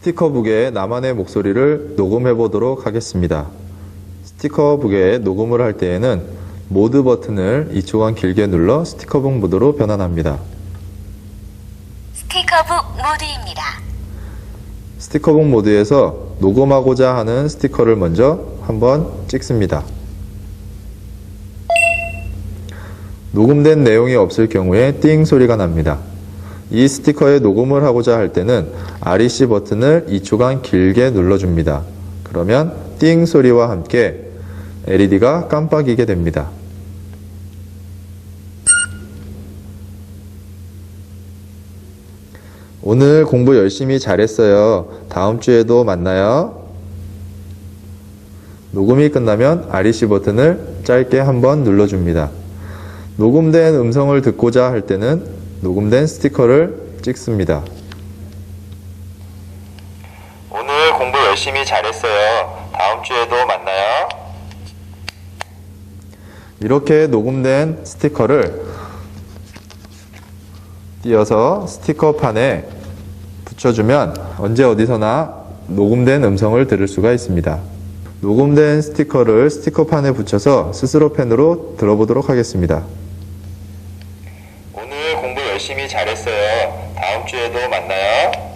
스티커북에 나만의 목소리를 녹음해 보도록 하겠습니다. 스티커북에 녹음을 할 때에는 모드 버튼을 2초간 길게 눌러 스티커북 모드로 변환합니다. 스티커북 모드입니다. 스티커북 모드에서 녹음하고자 하는 스티커를 먼저 한번 찍습니다. 녹음된 내용이 없을 경우에 띵 소리가 납니다. 이 스티커에 녹음을 하고자 할 때는 REC 버튼을 2초간 길게 눌러줍니다. 그러면 띵 소리와 함께 LED가 깜빡이게 됩니다. 오늘 공부 열심히 잘했어요. 다음 주에도 만나요. 녹음이 끝나면 REC 버튼을 짧게 한번 눌러줍니다. 녹음된 음성을 듣고자 할 때는 녹음된 스티커를 찍습니다. 오늘 공부 열심히 잘했어요. 다음 주에도 만나요. 이렇게 녹음된 스티커를 띄어서 스티커판에 붙여주면 언제 어디서나 녹음된 음성을 들을 수가 있습니다. 녹음된 스티커를 스티커판에 붙여서 스스로 펜으로 들어보도록 하겠습니다. 열심히 잘했어요. 다음 주에도 만나요.